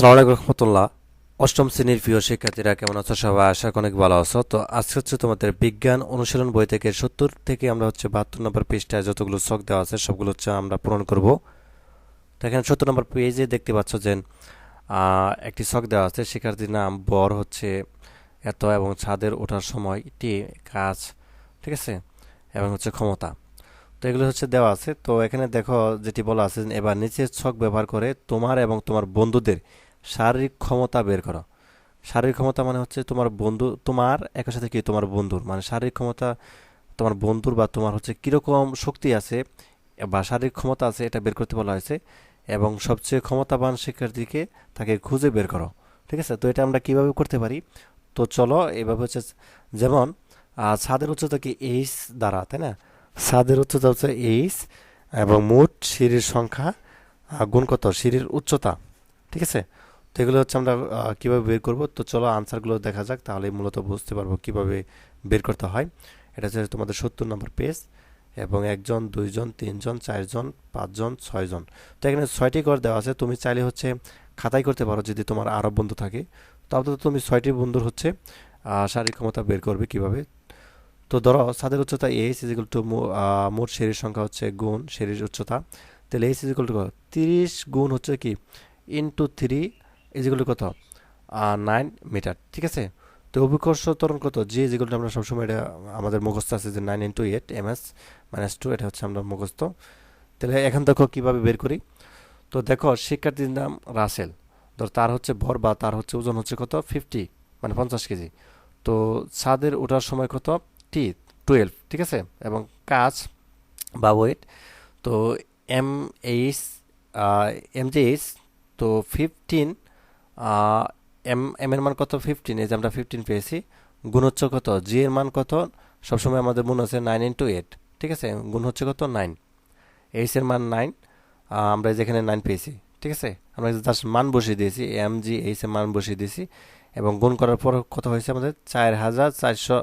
আসসালামু আলাইকুম রহমতুল্লাহ। অষ্টম শ্রেণির প্রিয় শিক্ষার্থীরা কেমন আছো সবাই? আশা অনেক ভালো আছো। তো আজকে হচ্ছে তোমাদের বিজ্ঞান অনুশীলন বই থেকে সত্তর থেকে আমরা হচ্ছে বাহাত্তর নম্বর পৃষ্ঠায় যতগুলো শখ দেওয়া আছে সবগুলো হচ্ছে আমরা পূরণ করব। তো এখানে সত্তর নম্বর পেজে দেখতে পাচ্ছ যে একটি শখ দেওয়া আছে। শিক্ষার্থীর নাম বর হচ্ছে এত এবং ছাদের ওঠার সময় টি কাজ, ঠিক আছে? এবং হচ্ছে ক্ষমতা। তো এগুলো হচ্ছে দেওয়া আছে। তো এখানে দেখো যেটি বলা আছে এবার নিচের ছক ব্যবহার করে তোমার এবং তোমার বন্ধুদের শারীরিক ক্ষমতা বের করো। শারীরিক ক্ষমতা মানে হচ্ছে তোমার বন্ধু তোমার একই সাথে কি তোমার বন্ধুর? মানে শারীরিক ক্ষমতা তোমার বন্ধুর বা তোমার হচ্ছে কীরকম শক্তি আছে বা শারীরিক ক্ষমতা আছে এটা বের করতে বলা হয়েছে এবং সবচেয়ে ক্ষমতাবান শিক্ষার্থীকে তাকে খুঁজে বের করো। ঠিক আছে? তো এটা আমরা কীভাবে করতে পারি? তো চলো এভাবে হচ্ছে যেমন ছাদের উচ্চতা কি এইচ দ্বারা তাই না? ছাদের উচ্চতা হচ্ছে এইচ এবং মোট সিঁড়ির সংখ্যা আহ, গুণ কত? সিঁড়ির উচ্চতা। ঠিক আছে? তো এগুলো হচ্ছে আমরা কীভাবে বের করব? তো চলো আনসারগুলো দেখা যাক তাহলে মূলত বুঝতে পারব কীভাবে বের করতে হয়। এটা হচ্ছে তোমাদের সত্তর নম্বর পেজ এবং একজন, দুইজন, তিনজন, চারজন, পাঁচজন, ছয়জন। তো এখানে ছয়টি ঘর দেওয়া আছে। তুমি চাইলে হচ্ছে খাতায় করতে পারো যদি তোমার আরও বন্ধু থাকে। তো আপাতত তুমি ছয়টি বন্ধুর হচ্ছে শারীরিক ক্ষমতা বের করবে কীভাবে? তো ধরো, ছাদের উচ্চতা এইচ ইজ ইকুয়াল টু মোট সিঁড়ির সংখ্যা হচ্ছে গুণ সিঁড়ির উচ্চতা। তাহলে এইচ ইজ ইকুয়াল টু তিরিশ গুণ হচ্ছে কি? Into three is equal to কত নাইন মিটার ঠিক আছে? তো অভিকর্ষ ত্বরণ কত? ইকুয়াল টু আমরা সবসময় এটা, আমাদের মুখস্থ আছে যে nine into eight M S minus two এটা হচ্ছে আমরা মুখস্থ। তাহলে এখন দেখো কীভাবে বের করি। তো দেখো, শিক্ষার্থীর নাম রাসেল। ধর তার হচ্ছে ভর বা তার হচ্ছে ওজন হচ্ছে কত? ফিফটি মানে পঞ্চাশ কেজি। তো ছাদের ওঠার সময় কত? টি টুয়েলভ ঠিক আছে? এবং কাজ বা ওয়েট তো M H M G H তো ফিফটিন এম এম এর মান কত? ফিফটিন এই যে আমরা ফিফটিন পেয়েছি। গুণ হচ্ছে কত? জি এর মান কত? সবসময় আমাদের মনে আছে নাইন ইন্টু এইট ঠিক আছে? গুণ হচ্ছে কত? নাইন এইচ এর মান নাইন আমরা যেখানে নাইন পেয়েছি, ঠিক আছে? আমরা জাস্ট মান বসিয়ে দিয়েছি এম জি এইচ এর মান বসিয়ে দিয়েছি, এবং গুণ করার পর কত হয়েছে আমাদের? চার হাজার চারশো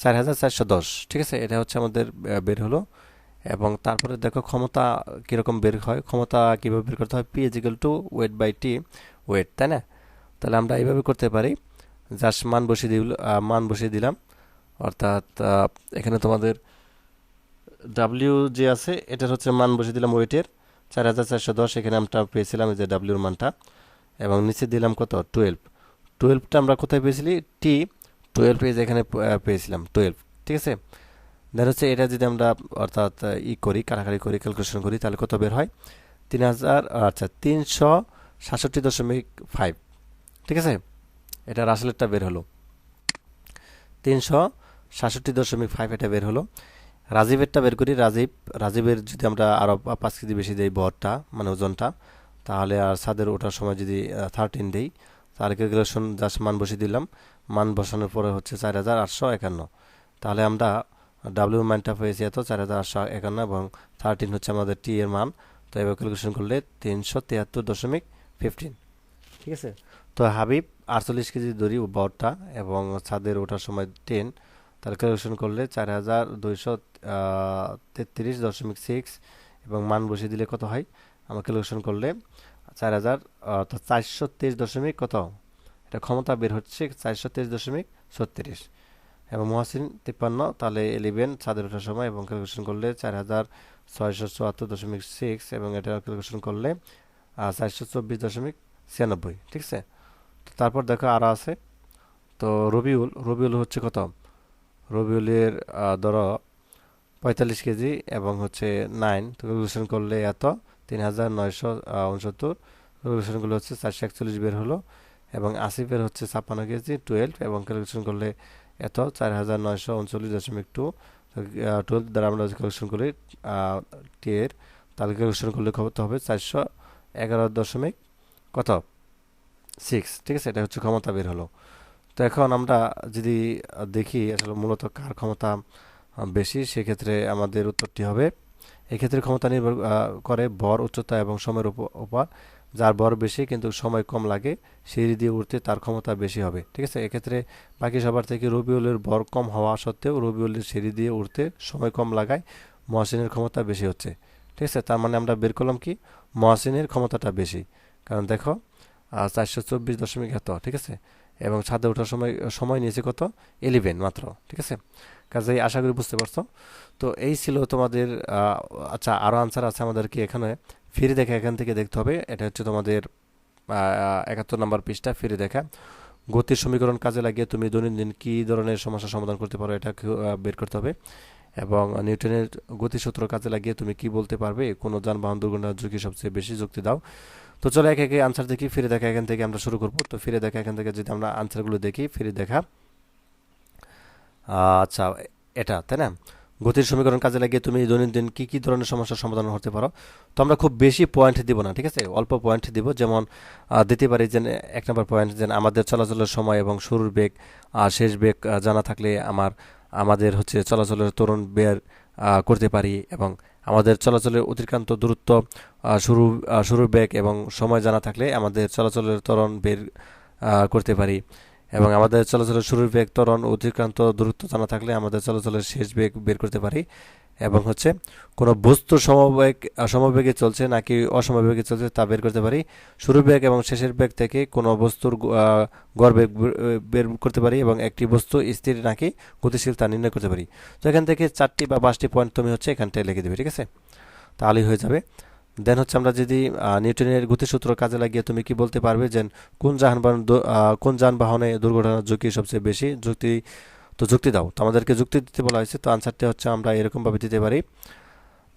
চার হাজার চারশো দশ, ঠিক আছে? এটা হচ্ছে আমাদের বের হলো। এবং তারপরে দেখো ক্ষমতা কীরকম বের হয়, ক্ষমতা কীভাবে বের করতে হয়? P equal to weight by T weight তাই না? তাহলে আমরা এইভাবে করতে পারি। জাস্ট মান বসিয়ে দিল মান বসিয়ে দিলাম। অর্থাৎ এখানে তোমাদের ডাব্লিউ যে আছে, এটার হচ্ছে মান বসিয়ে দিলাম ওয়েটের চার হাজার চারশো দশ, এখানে আমরা পেয়েছিলাম যে ডাব্লিউর মানটা। এবং নিচে দিলাম কত? টুয়েলভ টুয়েলভটা আমরা কোথায় পেয়েছিলি? টি টুয়েলভ এখানে পেয়েছিলাম টুয়েলভ ঠিক আছে? দেন হচ্ছে এটা যদি আমরা, অর্থাৎ ই করি কাটাকাটি করি ক্যালকুলেশন করি, তাহলে কত বের হয়? তিন হাজার আচ্ছা তিনশো সাতষট্টি দশমিক ফাইভ ঠিক আছে? এটা রাসেলেরটা বের হলো। তিনশো সাতষট্টি দশমিক ফাইভ এটা বের হলো। রাজীবেরটা বের করি, রাজীব, রাজীবের যদি আমরা আরও পাঁচ কেজি বেশি দিই বরটা মানে ওজনটা, তাহলে আর ছাদের ওঠার সময় যদি থার্টিন দিই, তাহলে ক্যালকুলেশন জাস্ট মান বসিয়ে দিলাম। মান বসানোর পরে হচ্ছে চার হাজার আটশো একান্ন। তাহলে আমরা ডাব্লিউর মানটা পেয়েছি এত চার হাজার আটশো একান্ন এবং থার্টিন হচ্ছে আমাদের টি এর মান। তো এবার ক্যালকুলেশন করলে তিনশো তিয়াত্তর দশমিক ফিফটিন ঠিক আছে? তো হাবিব, আটচল্লিশ কেজি দড়ি বরটা এবং ছাদের ওঠার সময় টেন তার ক্যালকুলেশন করলে চার হাজার দুইশো তেত্রিশ দশমিক সিক্স এবং মান বসিয়ে দিলে কত হয়? আমার ক্যালকুলেশন করলে চার হাজার চারশো তেইশ দশমিক কত? এটা ক্ষমতা বের হচ্ছে চারশো তেইশ দশমিক ছত্রিশ। এবং মহাসিন তিপ্পান্ন তাহলে ইলেভেন ছাদের ওঠার সময় এবং ক্যালকুলেশন করলে চার হাজার ছয়শো চুয়াত্তর দশমিক সিক্স এবং এটা ক্যালকুলেশন করলে চারশো চব্বিশ দশমিক ছিয়ানব্বই, ঠিক আছে? তো তারপর দেখো আরও আছে। তো রবিউল রবিউল হচ্ছে কত? রবিউলের ধরো পঁয়তাল্লিশ কেজি এবং হচ্ছে নাইন তো ক্যালকুলেশন করলে এত? তিন হাজার নয়শো উনসত্তর ক্যালকুলেশনগুলো হচ্ছে চারশো একচল্লিশ বের হলো এবং আসিফের হচ্ছে ছাপ্পান্ন কেজি টুয়েলভ এবং ক্যালকুলেশন করলে এত চার হাজার নয়শো উনচল্লিশ দশমিক টু টুয়েলভ দ্বারা আমরা ক্যালকুলেশন করি টি তাহলে ক্যালকুলেশন করলে কত হবে? চারশো এগারো দশমিক কত? সিক্স ঠিক আছে? এটা হচ্ছে ক্ষমতা বের হলো। তো এখন আমরা যদি দেখি আসলে মূলত কার ক্ষমতা বেশি, সেক্ষেত্রে আমাদের উত্তরটি হবে। এক্ষেত্রে ক্ষমতা নির্ভর করে ভর, উচ্চতা এবং সময়ের উপ- উপর। যার ভর বেশি কিন্তু সময় কম লাগে, সিঁড়ি দিয়ে উঠতে তার ক্ষমতা বেশি হবে। ঠিক আছে? এক্ষেত্রে বাকি সবার থেকে রবিউলের ভর কম হওয়া সত্ত্বেও রবিউলের সিঁড়ি দিয়ে উঠতে সময় কম লাগায়, মহাসিনের ক্ষমতা বেশি হচ্ছে। ঠিক আছে? তার মানে আমরা বের করলাম কি? মহাসিনের ক্ষমতাটা বেশি। কারণ দেখো চারশো চব্বিশ দশমিক এত, ঠিক আছে? এবং ছাদে ওঠার সময় সময় নিয়েছে কত? ইলেভেন মাত্র, ঠিক আছে? কাজেই আশা করি বুঝতে পারছ। তো এই ছিল তোমাদের আচ্ছা আরও আনসার আছে আমাদেরকে এখানে? ফিরে দেখা, এখান থেকে দেখতে হবে। এটা হচ্ছে তোমাদের একাত্তর নম্বর পৃষ্ঠা, ফিরে দেখা। গতির সমীকরণ কাজে লাগিয়ে তুমি দৈনন্দিন কী ধরনের সমস্যার সমাধান করতে পারো এটা বের করতে হবে। এবং নিউটনের গতিসূত্র কাজে লাগিয়ে তুমি কি বলতে পারবে, কোনো যানবাহন দুর্ঘটনার ঝুঁকি সবচেয়ে বেশি যুক্তি দাও। তো চলো একে একে আনসার দেখি, ফিরে দেখা, এখান থেকে আমরা শুরু করব। তো ফিরে দেখা, এখান থেকে যদি আমরা আনসারগুলো দেখি, ফিরে দেখা। আচ্ছা এটা, তাই না? গতির সমীকরণ কাজে লাগিয়ে তুমি দৈনন্দিন কী কী ধরনের সমস্যার সমাধান করতে পারো। তো আমরা খুব বেশি পয়েন্ট দিব না, ঠিক আছে? অল্প পয়েন্ট দিব, যেমন দিতে পারি যে, এক নম্বর পয়েন্ট যে, আমাদের চলাচলের সময় এবং শুরুর বেগ, আর শেষ বেগ জানা থাকলে আমার, আমাদের হচ্ছে চলাচলের তরুণ বের করতে পারি এবং আমাদের চলাচলের অতিক্রান্ত দূরত্ব শুরু শুরুর বেগ এবং সময় জানা থাকলে আমাদের চলাচলের ত্বরণ বের করতে পারি। এবং আমাদের চলাচলের শুরুর বেগ ত্বরণ অতিক্রান্ত দূরত্ব জানা থাকলে আমাদের চলাচলের শেষ বেগ বের করতে পারি এবং হচ্ছে কোনো বস্তু সমবেগ, সমবেগে চলছে নাকি অসমবেগে চলছে তা বের করতে পারি। শুরুর বেগ এবং শেষের বেগ থেকে কোনো বস্তুর গড় বেগ বের করতে পারি এবং একটি বস্তু স্থির নাকি গতিশীল তা নির্ণয় করতে পারি। তো এখান থেকে চারটি বা পাঁচটি পয়েন্ট তুমি হচ্ছে এখানটায় লিখে দেবে, ঠিক আছে? তাহলেই হয়ে যাবে। দেন হচ্ছে আমরা যদি নিউটনের গতিসূত্র কাজে লাগিয়ে তুমি কি বলতে পারবে যে কোন যানবাহন কোন যানবাহনে দুর্ঘটনার ঝুঁকি সবচেয়ে বেশি? যুক্তি তো যুক্তি দাও। তো আমাদেরকে যুক্তি দিতে বলা হয়েছে তো আনসারটি হচ্ছে আমরা এরকমভাবে দিতে পারি।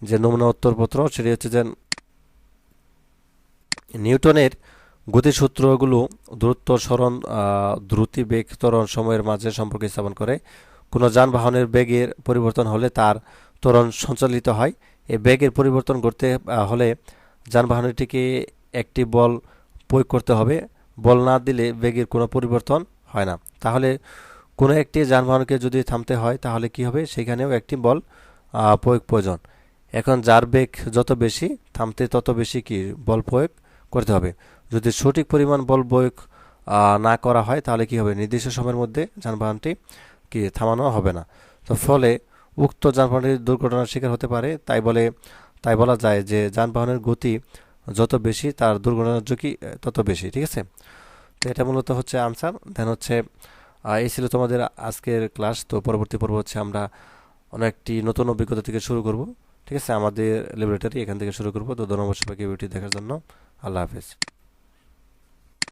যে নমুনা উত্তরপত্র সেটি হচ্ছে যে নিউটনের গতিসূত্রগুলো দূরত্ব আহ, দ্রুতি বেগ ত্বরণ সময়ের মাঝে সম্পর্ক স্থাপন করে। কোনো যানবাহনের বেগের পরিবর্তন হলে তার ত্বরণ সঞ্চালিত হয়। এই বেগের পরিবর্তন করতে হলে যানবাহনটিকে একটি বল প্রয়োগ করতে হবে। বল না দিলে বেগের কোনো পরিবর্তন হয় না। তাহলে কোনো একটি যানবাহনকে যদি থামতে হয়, তাহলে কি হবে? সেখানেও একটি বল প্রয়োগ প্রয়োজন। এখন যার বেগ যত বেশি থামতে তত বেশি কি বল প্রয়োগ করতে হবে। যদি সঠিক পরিমাণ বল প্রয়োগ না করা হয়, তাহলে কি হবে? নির্দিষ্ট সময়ের মধ্যে যানবাহনটি কি থামানো হবে না। তো ফলে উক্ত যানবাহনের দুর্ঘটনার শিকার হতে পারে, তাই বলে, তাই বলা যায় যে যানবাহনের গতি যত বেশি, তার দুর্ঘটনার ঝুঁকি তত বেশি, ঠিক আছে? তো এটা মূলত হচ্ছে আনসার। দেন হচ্ছে এই ছিল তোমাদের আজকের ক্লাস। তো পরবর্তী পর্ব হচ্ছে আমরা অনেকটি নতুন অভিজ্ঞতা থেকে শুরু করব, ঠিক আছে? আমাদের ল্যাবরেটরি এখান থেকে শুরু করব। তো ধন্যবাদ সবাইকে ভিডিওটি দেখার জন্য। আল্লাহ হাফেজ।